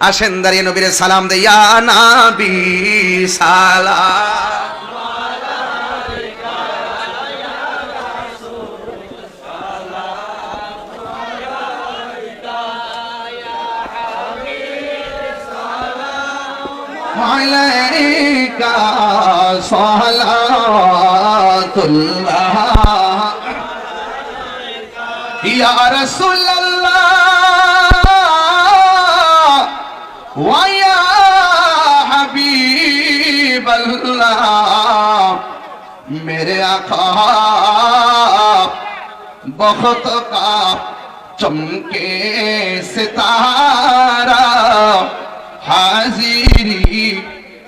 আসেন দাঁড়িয়ে নবীরে সালাম দে ইয়া নাবি সালাম। সালাতুল্লাহ। ইয়া বল্লা মেরে আখা বহত কা চমকে সিতারা হাজিরি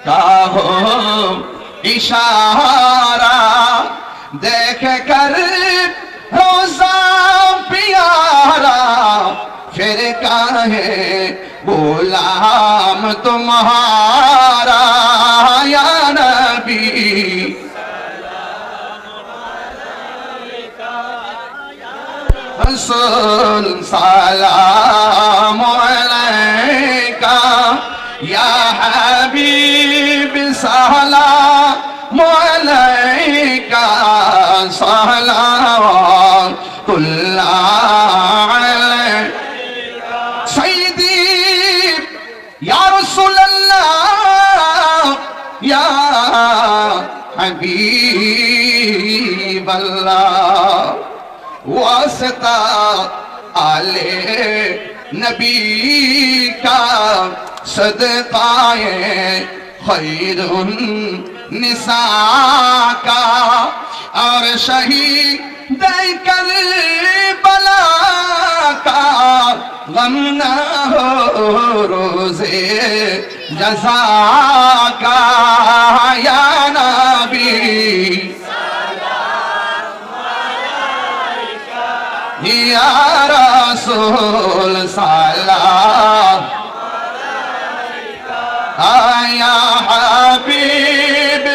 का हो इशारा देख कर रोजा प्यारा फिर काहे गुलाम तुम्हारा حسن سلام عليك يا حبيبي سلام عليك سلام كل عليك سيدي يا رسول الله حبیب اللہ واسطہ آل نبی کا صدقہ خیر نساء کا اور شہید کر غم نہ ہو روزے جزا کا یا نبی یا رسول سلام یا حبیب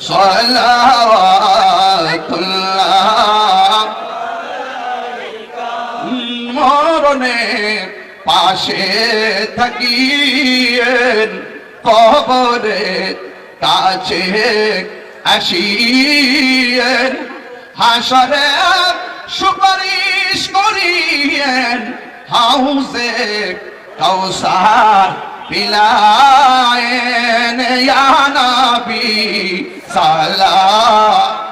صلوات মরণে পাশে থাকিয়েন কবরে কাছে আসিয়েন। হাসরে সুপারিশ করিয়েন হাউসে কৌসার পিলায়েন। ইয়া নবী সালাম